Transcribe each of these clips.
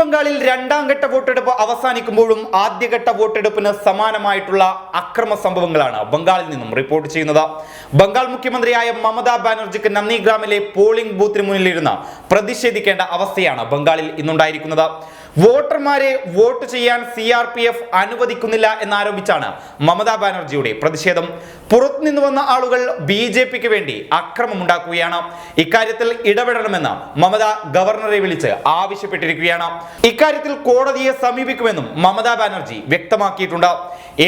ബംഗാളിൽ രണ്ടാം ഘട്ട വോട്ടെടുപ്പ് അവസാനിക്കുമ്പോഴും ആദ്യഘട്ട വോട്ടെടുപ്പിന് സമാനമായിട്ടുള്ള അക്രമ സംഭവങ്ങളാണ് ബംഗാളിൽ നിന്നും റിപ്പോർട്ട് ചെയ്യുന്നത്. ബംഗാൾ മുഖ്യമന്ത്രിയായ മമതാ ബാനർജിക്ക് നന്ദിഗ്രാമിലെ പോളിംഗ് ബൂത്തിന് മുന്നിലിരുന്ന് പ്രതിഷേധിക്കേണ്ട അവസ്ഥയാണ് ബംഗാളിൽ ഇന്നുണ്ടായിരിക്കുന്നത്. വോട്ടർമാരെ വോട്ട് ചെയ്യാൻ സി ആർ പി എഫ് അനുവദിക്കുന്നില്ല എന്നാരോപിച്ചാണ് മമതാ ബാനർജിയുടെ പ്രതിഷേധം. പുറത്തുനിന്ന് വന്ന ആളുകൾ ബി ജെ പിക്ക് വേണ്ടി അക്രമമുണ്ടാക്കുകയാണ് ഇക്കാര്യത്തിൽ ഇടപെടണമെന്ന് മമത ഗവർണറെ വിളിച്ച് ആവശ്യപ്പെട്ടിരിക്കുകയാണ്. ഇക്കാര്യത്തിൽ കോടതിയെ സമീപിക്കുമെന്നും മമതാ ബാനർജി വ്യക്തമാക്കിയിട്ടുണ്ട്.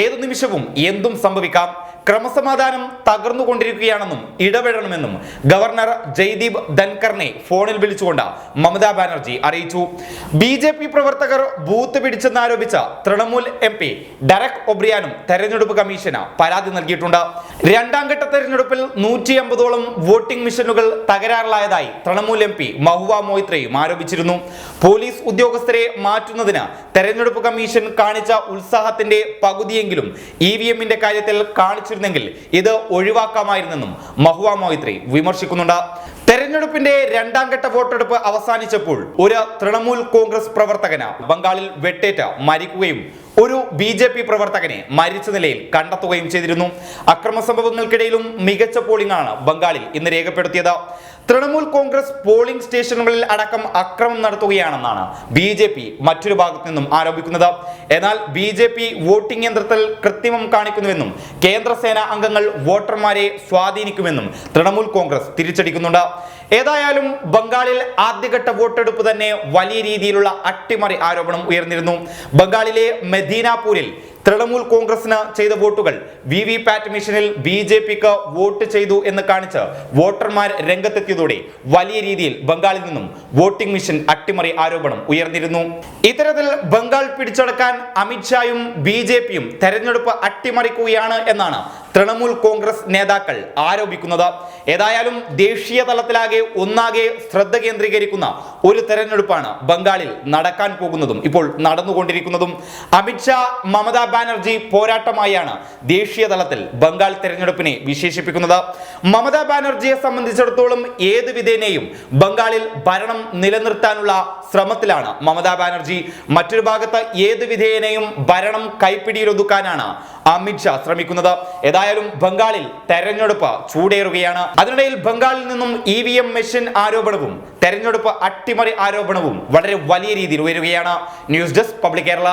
ഏതു നിമിഷവും എന്തും സംഭവിക്കാം. ക്രമസമാധാനം തകർന്നുകൊണ്ടിരിക്കുകയാണെന്നും ഇടപെടണമെന്നും ഗവർണർ ജയ്ദീപ് ധൻകറിനെ ഫോണിൽ വിളിച്ചുകൊണ്ട് മമതാ ബാനർജി അറിയിച്ചു. ബി ജെ പി പ്രവർത്തകർ ബൂത്ത് പിടിച്ചെന്നാരോപിച്ച തൃണമൂൽ എം പി ഡയറക് ഒബ്രിയാനും തെരഞ്ഞെടുപ്പ് കമ്മീഷന് പരാതി നൽകിയിട്ടുണ്ട്. രണ്ടാം ഘട്ട തെരഞ്ഞെടുപ്പിൽ നൂറ്റി അമ്പതോളം വോട്ടിംഗ് മെഷീനുകൾ തകരാറിലായതായി തൃണമൂൽ എം പി മഹുവ മൊയ്ത്രയും ആരോപിച്ചിരുന്നു. പോലീസ് ഉദ്യോഗസ്ഥരെ മാറ്റുന്നതിന് തെരഞ്ഞെടുപ്പ് കമ്മീഷൻ കാണിച്ച ഉത്സാഹത്തിന്റെ പകുതിയെങ്കിലും ഇ വി എമ്മിന്റെ കാര്യത്തിൽ കാണിച്ചിരുന്നെങ്കിൽ ഇത് ഒഴിവാക്കാമായിരുന്നെന്നും മഹുവ മൊയ്ത്രി വിമർശിക്കുന്നുണ്ട്. തെരഞ്ഞെടുപ്പിന്റെ രണ്ടാം ഘട്ട വോട്ടെടുപ്പ് അവസാനിച്ചപ്പോൾ ഒരു തൃണമൂൽ കോൺഗ്രസ് പ്രവർത്തകന് ബംഗാളിൽ വെട്ടേറ്റ് മരിക്കുകയും ഒരു ബി ജെ പി പ്രവർത്തകനെ മരിച്ച നിലയിൽ കണ്ടെത്തുകയും ചെയ്തിരുന്നു. അക്രമ സംഭവങ്ങൾക്കിടയിലും മികച്ച പോളിംഗ് ആണ് ബംഗാളിൽ ഇന്ന് രേഖപ്പെടുത്തിയത്. തൃണമൂൽ കോൺഗ്രസ് പോളിംഗ് സ്റ്റേഷനുകളിൽ അടക്കം അക്രമം നടത്തുകയാണെന്നാണ് ബി ജെ പി മറ്റൊരു ഭാഗത്തു നിന്നും ആരോപിക്കുന്നത്. എന്നാൽ ബി ജെ പി വോട്ടിംഗ് യന്ത്രത്തിൽ കൃത്രിമം കാണിക്കുന്നുവെന്നും കേന്ദ്രസേന അംഗങ്ങൾ വോട്ടർമാരെ സ്വാധീനിക്കുമെന്നും തൃണമൂൽ കോൺഗ്രസ് തിരിച്ചടിക്കുന്നുണ്ട്. ഏതായാലും ബംഗാളിൽ ആദ്യഘട്ട വോട്ടെടുപ്പ് തന്നെ വലിയ രീതിയിലുള്ള അട്ടിമറി ആരോപണം ഉയർന്നിരുന്നു. ബംഗാളിലെ മെദീനാപൂരിൽ തൃണമൂൽ കോൺഗ്രസിന് ചെയ്ത വോട്ടുകൾ വി വി പാറ്റ് മിഷനിൽ ബി ജെ പിക്ക് വോട്ട് ചെയ്തു എന്ന് കാണിച്ച് വോട്ടർമാർ രംഗത്തെത്തിയതോടെ വലിയ രീതിയിൽ ബംഗാളിൽ നിന്നും വോട്ടിംഗ് മിഷൻ അട്ടിമറി ആരോപണം ഉയർന്നിരുന്നു. ഇത്തരത്തിൽ ബംഗാൾ പിടിച്ചടക്കാൻ അമിത്ഷായും ബി ജെ പിയും തെരഞ്ഞെടുപ്പ് അട്ടിമറിക്കുകയാണ് എന്നാണ് തൃണമൂൽ കോൺഗ്രസ് നേതാക്കൾ ആരോപിക്കുന്നത് ഏതായാലും ദേശീയ തലത്തിലാകെ ഒന്നാകെ ശ്രദ്ധ കേന്ദ്രീകരിക്കുന്ന ഒരു തെരഞ്ഞെടുപ്പാണ് ബംഗാളിൽ നടക്കാൻ പോകുന്നതും ഇപ്പോൾ നടന്നുകൊണ്ടിരിക്കുന്നതും. അമിത്ഷാ മമതാ ബാനർജി പോരാട്ടമായാണ് ദേശീയ തലത്തിൽ ബംഗാൾ തെരഞ്ഞെടുപ്പിനെ വിശേഷിപ്പിക്കുന്നത്. മമതാ ബാനർജിയെ സംബന്ധിച്ചിടത്തോളം ഏത് വിധേനയും ബംഗാളിൽ ഭരണം നിലനിർത്താനുള്ള ശ്രമത്തിലാണ്. മമതാ ബാനർജി മറ്റൊരു ഭാഗത്ത് ഏത് വിധേയനെയും ഭരണം കൈപ്പിടിയിലൊതുക്കാനാണ് അമിത്ഷാ ശ്രമിക്കുന്നത്. ഏതായാലും ബംഗാളിൽ തെരഞ്ഞെടുപ്പ് ചൂടേറുകയാണ്. അതിനിടയിൽ ബംഗാളിൽ നിന്നും ഇ വി എം മെഷീൻ ആരോപണവും തെരഞ്ഞെടുപ്പ് അട്ടിമറി ആരോപണവും വളരെ വലിയ രീതിയിൽ ഉയരുകയാണ്. News desk public Kerala.